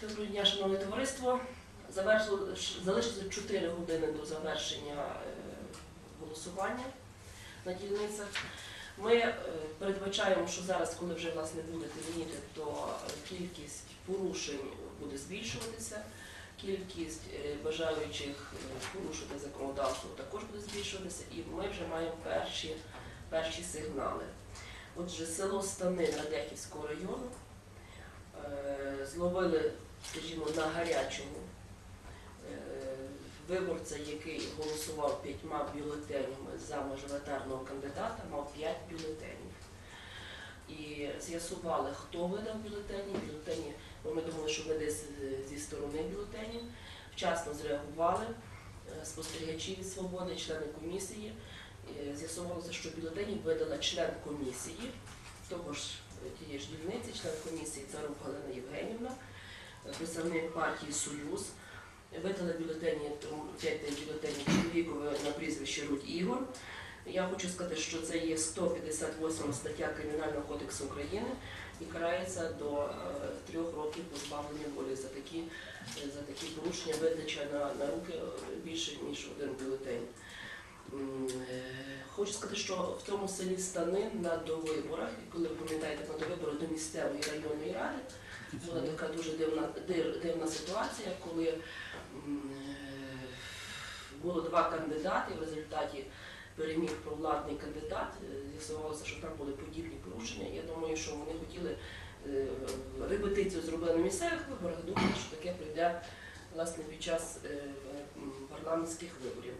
Доброго дня, шановне товариство. Залишилося 4 години до завершення е, голосування на дільницях. Ми е, передбачаємо, що зараз, коли вже власне буде темніти, то кількість порушень буде збільшуватися, кількість е, бажаючих порушити законодавство також буде збільшуватися, і ми вже маємо перші, перші сигнали. Отже, село Станин Радехівського району зловили, скажімо, на гарячому е, виборця, який голосував п'ятьма бюлетенями за мажоритарного кандидата, мав п'ять бюлетенів. І з'ясували, хто видав бюлетені. Бюлетені, бо ми думали, що видає з- зі сторони бюлетенів. Вчасно зреагували е, спостерігачі від свободи, члени комісії. Е, З'ясувалося, що бюлетені видала член комісії, того ж е, тієї ж дільниці, член комісії Царук Галина Євгенівна, е, представник партії Союз. Видали бюлетені, тому п'ять тих бюлетенів чоловікове на прізвище Рудь Ігор. Я хочу сказати, що це є 158 стаття Кримінального кодексу України і карається до е, трьох років позбавлення волі за такі, за такі порушення видача на, на руки е, більше ніж один бюлетень. Е, Хочу сказати, що в тому селі Станин на довиборах, коли ви пам'ятаєте на довибори до місцевої районної ради, була така дуже дивна, див- дивна ситуація, коли е, було два кандидати, в результаті переміг провладний кандидат. Е, З'ясувалося, що там були подібні порушення. Я думаю, що вони хотіли е, репетицію зробили на місцевих виборах, думаю, що таке прийде власне під час парламентських виборів.